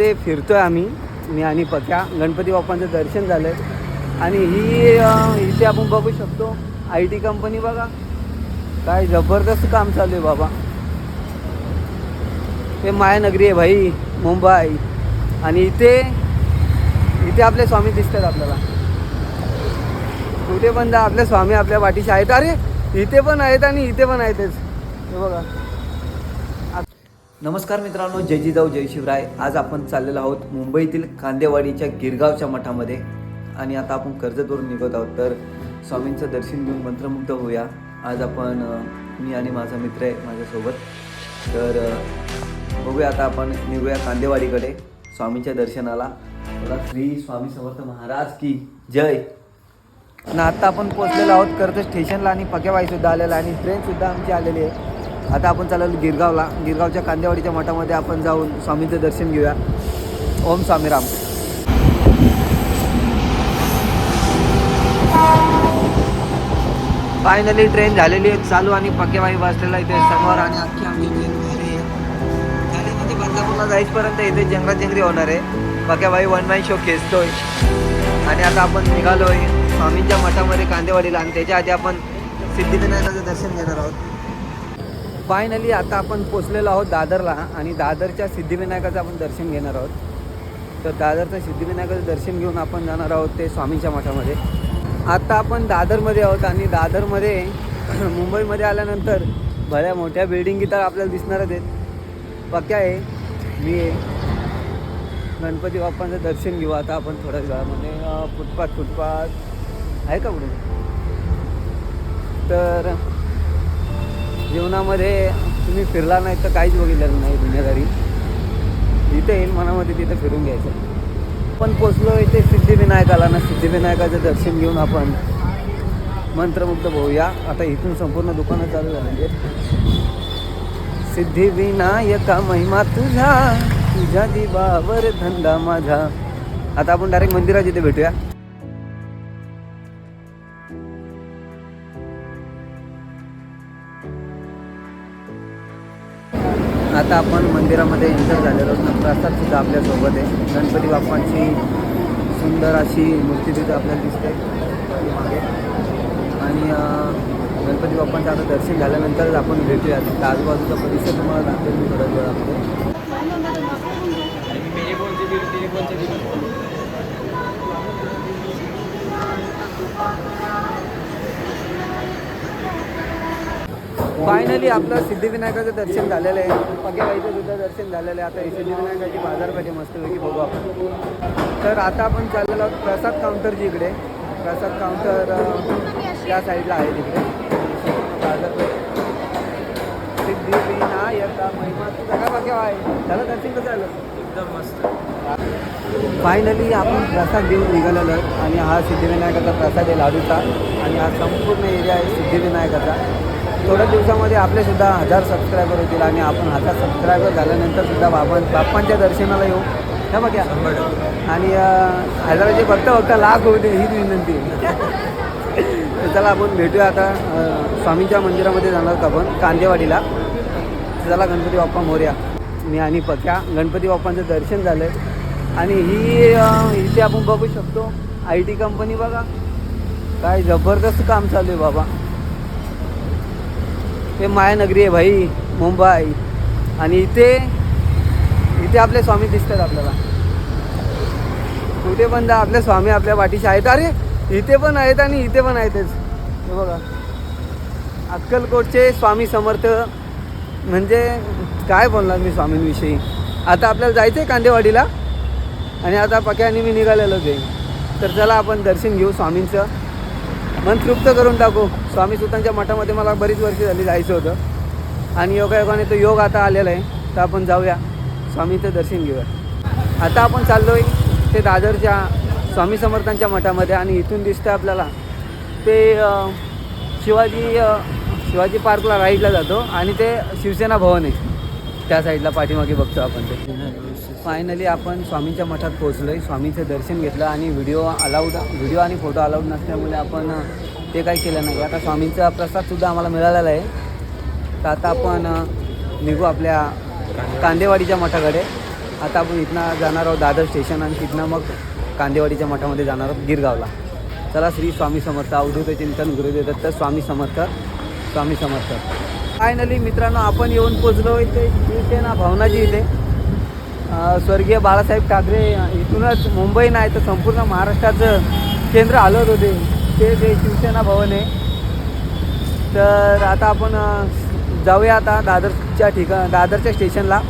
ते फिरतोय आम्ही मी आणि पक्या. गणपती बाप्पांचं दर्शन झालंय. आणि ही इथे आपण बघू शकतो आय टी कंपनी बघा. काय जबरदस्त काम चालू आहे बाबा. हे मायानगरी आहे भाई मुंबई. आणि इथे इथे आपले स्वामी दिसतात आपल्याला. कुठे पण जा आपले स्वामी आपल्या पाठीशी आहेत. अरे इथे पण आहेत आणि इथे पण आहेतच हे बघा. नमस्कार मित्रांनो जय जिजाऊ जय शिवराय. आज आपण चाललेलो आहोत मुंबईतील कांदेवाडीच्या गिरगावच्या मठामध्ये. आणि आता आपण कर्जतवरून निघत आहोत. तर स्वामींचं दर्शन घेऊन मंत्रमुग्ध होऊया. आज आपण मी आणि माझा मित्र आहे माझ्यासोबत. तर बघूया आता आपण निघूया कांदेवाडीकडे स्वामींच्या दर्शनाला. बघा श्री स्वामी समर्थ महाराज की जय. आणि आता आपण पोहोचलेलो आहोत कर्ज स्टेशनला आणि पक्याबाई आलेला आहे आणि ट्रेनसुद्धा आमची आलेली आहे. आता आपण चाललो गिरगावला. गिरगावच्या कांदेवाडीच्या मठामध्ये आपण जाऊन स्वामींचं दर्शन घेऊया. ओम स्वामीराम फायनली ट्रेन झालेली आहे. चालू आणि पक्याबाई बसलेला इथे. समोर आणि अख्खी आमची ट्रेन खाली आहे. खाली बदलापूरला जाईपर्यंत इथे जंगलाजंगली होणार आहे. पक्याबाई वन मॅन शो खेचतोय. आणि आता आपण निघालोय स्वामींच्या मठामध्ये कांदेवाडीला. आणि त्याच्या आधी आपण सिद्धिविनायकाचं दर्शन घेणार आहोत. फायनली आता आपण पोचलेलो आहोत दादरला आणि दादरच्या सिद्धिविनायकाचं आपण दर्शन घेणार आहोत. तर दादरचं सिद्धिविनायकाचं दर्शन घेऊन आपण जाणार आहोत ते स्वामींच्या मठामध्ये. आता आपण दादरमध्ये आहोत आणि दादरमध्ये मुंबईमध्ये आल्यानंतर भल्या मोठ्या बिल्डिंगी तर आपल्याला दिसणारच आहेत. पक्या आहे. मी आहे. गणपती बाप्पांचं दर्शन घेऊ आता आपण थोड्याच वेळामध्ये. Footpath footpath. आहे का पुढे तर जीवनामध्ये तुम्ही फिरला नाही तर काहीच बघितलं नाही दुनियादारी जिथे येईल मनामध्ये तिथे फिरून घ्यायचं. पण पोचलो इथे सिद्धिविनायकाला. ना सिद्धिविनायकाचं दर्शन घेऊन आपण मंत्रमुग्ध होऊया. आता इथून संपूर्ण दुकानं चालू झालेली आहेत. सिद्धिविनायका महिमा तुझा तुझ्या दिवावर धंदा माझा. आता आपण डायरेक्ट मंदिरात इथे भेटूया. आता आपण मंदिरामध्ये एंटर झालेलो आहोत. प्रसाद सुद्धा आपल्यासोबत आहे. गणपती बाप्पांची सुंदर अशी मूर्ती तिथे आपल्याला दिसते. मागे. आणि गणपती बाप्पांचं आता दर्शन झाल्यानंतरच आपण भेटूया. तर आजूबाजूचा परिसर तुम्हाला दाखवेल मी थोड्याच वेळामध्ये फायनली आपलं सिद्धिविनायकाचं दर्शन झालेलं आहे. पगेबाईचं सुद्धा दर्शन झालेलं आहे. आता ही सिद्धिविनायकाची बाजारपेठ मस्तपैकी बघू आपण. तर आता आपण चाललेलो आहोत प्रसाद काउंटरची इकडे. प्रसाद काउंटर त्या साईडला आहे तिकडे. बाजारपेठ सिद्धिविनायका महिमा तुझा काय आहे? झालं दर्शन कसं झालं? एकदम मस्त. फायनली आपण प्रसाद घेऊन निघालेलो आहे आणि हा सिद्धिविनायकाचा प्रसाद आहे लाडूचा आणि हा संपूर्ण एरिया आहे सिद्धिविनायकाचा. थोड्या दिवसामध्ये आपले सुद्धा हजार सबस्क्रायबर होतील आणि आपण हजार सबस्क्रायबर झाल्यानंतर सुद्धा बाबां बाप्पांच्या दर्शनाला येऊ. हे बघा शंभर टक्के. आणि हजाराचे बघता बघता लाख दे हीच विनंती. चला आपण भेटूया आता स्वामींच्या मंदिरामध्ये जाणार आपण कांदेवाडीला. चला गणपती बाप्पा मोर्या. मी आणि पक्या गणपती बाप्पांचं दर्शन झालं आहे आणि ही इथे आपण बघू शकतो आय टी कंपनी बघा. काय जबरदस्त काम चालू आहे बाबा. हे मायानगरी आहे भाई मुंबई. आणि इथे इथे आपले स्वामी दिसतात आपल्याला. कुठे पण जा आपले स्वामी आपल्या पाठीशी आहेत. अरे इथे पण आहेत आणि इथे पण आहेतच हे बघा. अक्कलकोटचे स्वामी समर्थ. म्हणजे काय बोलणार मी स्वामींविषयी? आता आपल्याला जायचं आहे कांदेवाडीला. आणि आता पक्याने मी निघालेलोच आहे. तर चला आपण दर्शन घेऊ स्वामींचं. मन तृप्त करून टाकू. स्वामी सुतांच्या मठामध्ये मला बरीच वर्षे झाली जायचं होतं. आणि योगायोगाने तो योग आता आलेला आहे. तर आपण जाऊया. स्वामीचं दर्शन घेऊया. आता आपण चाललो आहे ते दादरच्या स्वामी समर्थांच्या मठामध्ये आणि इथून दिसतं आपल्याला ते शिवाजी शिवाजी पार्कला राईडला जातो आणि ते शिवसेना भवन आहे. त्या साईडला पाठीमागे बघतो आपण ते. फायनली आपण स्वामींच्या मठात पोहोचलो आहे स्वामीचं दर्शन घेतलं आणि व्हिडिओ अलाउड व्हिडिओ आणि फोटो अलाउड नसल्यामुळे आपण ते काही केलं नाही. आता स्वामींचा प्रसादसुद्धा आम्हाला मिळालेला आहे. तर आता आपण निघू आपल्या कांदेवाडीच्या मठाकडे. आता आपण इथनं जाणार आहोत दादर स्टेशन आणि तिथनं मग कांदेवाडीच्या मठामध्ये जाणार आहोत गिरगावला. चला श्री स्वामी समर्थ. अवधूत चिंतन गुरुदेव दत्त स्वामी समर्थ. स्वामी समर्थ. फायनली मित्रांनो आपण येऊन पोचलो इथे. इथे ना भावनाजी इथे. स्वर्गीय बाळासाहेब ठाकरे इथूनच मुंबई नाही तर संपूर्ण महाराष्ट्राचं केंद्र हलत होते ते जे शिवसेना भवन आहे. तर आता आपण जाऊया आता दादरच्या ठिका दादरच्या स्टेशनला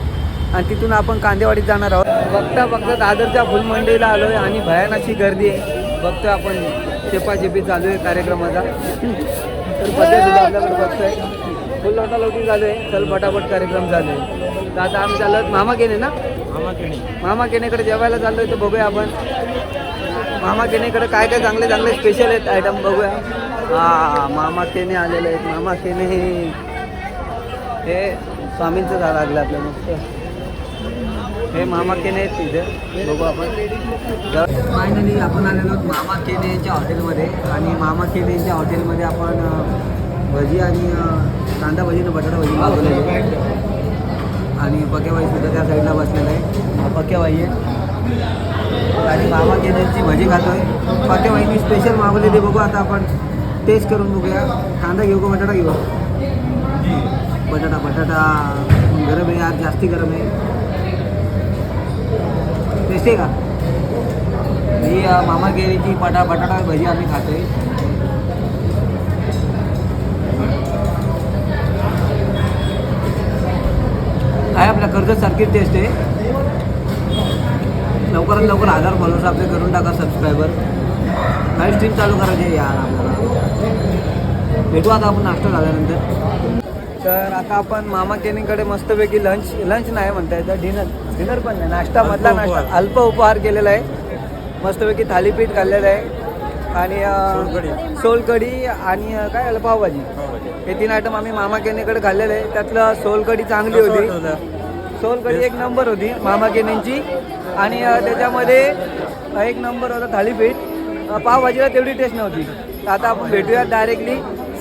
आणि तिथून आपण कांदेवाडीत जाणार आहोत. बघता बघता दादरच्या फुलमंडईला आलो आहे आणि भयान अशी गर्दी आहे. बघतोय आपण चेपाचेपी चालू आहे कार्यक्रमाचा. तर पद्धत सुद्धा आपल्याकडे बघतोय. फुल लोटालोटी चालू आहे. चल पटापट कार्यक्रम चालू आहे. तर आता आम्ही चाललो आहोत मामा केने ना? मामा केनेकडे जेवायला चाललोय तर बघूया आपण. मामा केनेकडे काय काय चांगले चांगले स्पेशल आहेत आयटम बघूया. हा मामा केने आलेले आहेत. मामा केने हे हे स्वामींचं झालं लागलं आपल्या मस्त. हे मामा केने आहेत तिथे. बघू आपण. फायनली आपण आलेलो आहोत मामा केनेच्या हॉटेलमध्ये आणि मामा केनेच्या हॉटेलमध्ये आपण भजी आणि कांदा भजी आणि बटाटा भजी मागवलेली आहे आणि पक्याबाई सुद्धा त्या साईडला बसलेला आहे. पक्याबाई आहे. आणि मामा केनेची भजी खातोय. पक्याबाईनी स्पेशल मागवलेली बघू आता आपण. टेस्ट करून बघूया. कांदा घेऊ का बटाटा घेऊ? बटाटा बटाटा. गरम आहे आज जास्ती गरम आहे. टेस्ट आहे का? ही मामा केळीची बटा बटाटा भजी आम्ही खातोय. आहे आपल्या कर्जत सारखी टेस्ट आहे. लवकरात लवकर हजार फॉलोअर्स आपले करून टाका सबस्क्रायबर काही स्ट्रीम चालू करायची यार आपल्याला. भेटू आता आपण नाश्ता झाल्यानंतर. तर आता आपण मामा केनीकडे मस्तपैकी लंच लंच नाही म्हणता येतं डिनर डिनर पण नाही नाश्ता मधला नाश्ता. अल्प उपहार केलेला आहे. मस्तपैकी थालीपीठ खाल्लेलं आहे. आणि सोलकढी. आणि काय झालं पावभाजी. हे तीन आयटम आम्ही मामा केनीकडे खाल्लेले आहे. त्यातलं सोलकढी चांगली होती? सोलकढी एक नंबर होती मामा केनेंची. आणि त्याच्यामध्ये एक नंबर होता थालीपीठ पावभाजीला तेवढी टेस्ट नव्हती. तर आता आपण भेटूया डायरेक्टली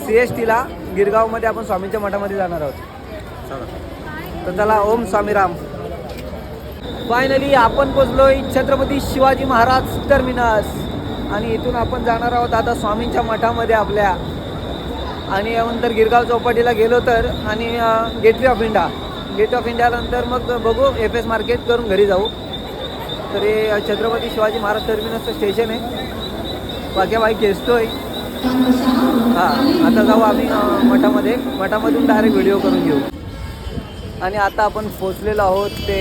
सी एस टीला गिरगावमध्ये आपण स्वामींच्या मठामध्ये जाणार आहोत. तर चला ओम स्वामीराम. फायनली आपण पोचलोय छत्रपती शिवाजी महाराज टर्मिनस आणि इथून आपण जाणार आहोत आता स्वामींच्या मठामध्ये आपल्या. आणि नंतर गिरगाव चौपाटीला गेलो तर आणि gateway of India gate of इंडियानंतर मग बघू एफ एस मार्केट करून घरी जाऊ. तर हे छत्रपती शिवाजी महाराज टर्मिनसचं स्टेशन आहे. बाक्या बाईक आहे हां आता जाऊ आम्ही मठामध्ये. मठामधून डायरेक्ट व्हिडिओ करून घेऊ. आणि आता आपण पोचलेलो आहोत ते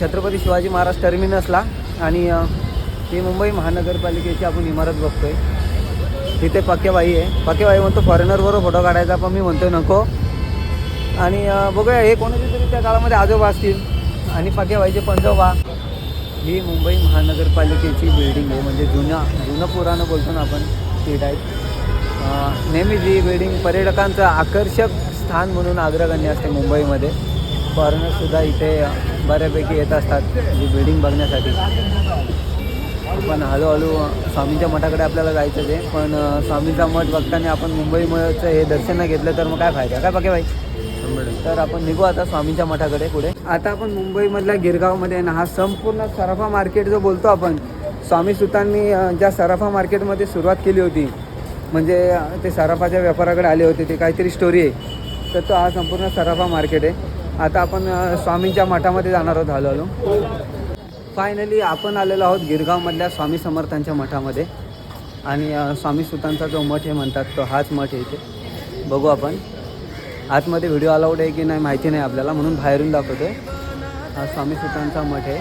छत्रपती शिवाजी महाराज टर्मिनसला आणि ती मुंबई महानगरपालिकेची आपण इमारत बघतोय. तिथे पक्केबाई आहे. पक्केबाई म्हणतो फॉरेनरबरोबर फोटो काढायचा पण मी म्हणतोय नको. आणि बघूया हे कोणाचे तरी त्या काळामध्ये आजोबा असतील. आणि पक्केबाईचे पंजोबा. ही मुंबई महानगरपालिकेची बिल्डिंग आहे. म्हणजे जुन्या जुनं पुराणं बोलतो ना आपण ती टाईप नेहमी नेहमीच ही बिल्डिंग पर्यटकांचं आकर्षक स्थान म्हणून आग्रगण्य असते मुंबईमध्ये. फॉरेनर्ससुद्धा इथे बऱ्यापैकी येत असतात जी बिल्डिंग बघण्यासाठी. पण हळूहळू स्वामींच्या मठाकडे आपल्याला जायचं आहे. पण स्वामींचा मठ बघताना आपण मुंबईचं हे दर्शन नाही घेतलं तर मग काय फायदा? काय बघे भाई? तर आपण निघू आता स्वामींच्या मठाकडे पुढे. आता आपण मुंबईमधल्या गिरगावमध्ये ना हा संपूर्ण सराफा मार्केट जो बोलतो आपण स्वामी सुतांनी ज्या सराफा मार्केटमध्ये सुरुवात केली होती म्हणजे ते सराफाच्या व्यापाराकडे आले होते ते काहीतरी स्टोरी आहे. तर तो हा संपूर्ण सराफा मार्केट आहे. आता आपण स्वामींच्या मठामध्ये जाणार आहोत हळूहळू. फायनली आपण आलेलो आहोत गिरगावमधल्या स्वामी समर्थांच्या मठामध्ये. आणि स्वामी सुतांचा जो मठ हे म्हणतात तो हाच मठ आहे इथे. बघू आपण. आतमध्ये व्हिडिओ अलाउड आहे की नाही माहिती नाही आपल्याला म्हणून बाहेरून दाखवतोय. हा स्वामी सुतांचा मठ आहे.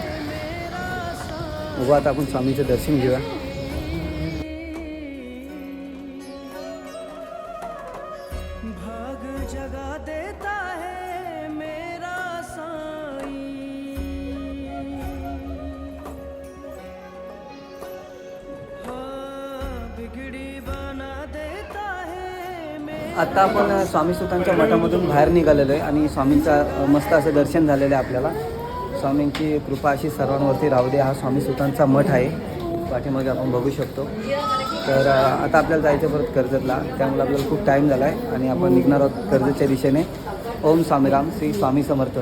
बघू आता आपण स्वामीचं दर्शन घेऊया. भाग जगा देता आत्ता आता आपण स्वामी सुतांच्या मठामधून बाहेर निघालेलो आहे आणि स्वामींचा मस्त असं दर्शन झालेलं आहे आपल्याला. स्वामींची कृपा अशी सर्वांवरती राहू दे. हा स्वामी सुतांचा मठ आहे. पाठीमागे आपण बघू शकतो. तर आता आपल्याला जायचं परत कर्जतला. त्यामुळे आपल्याला खूप टाईम झाला आहे आणि आपण निघणार आहोत कर्जतच्या दिशेने. ओम स्वामीराम श्री स्वामी समर्थ.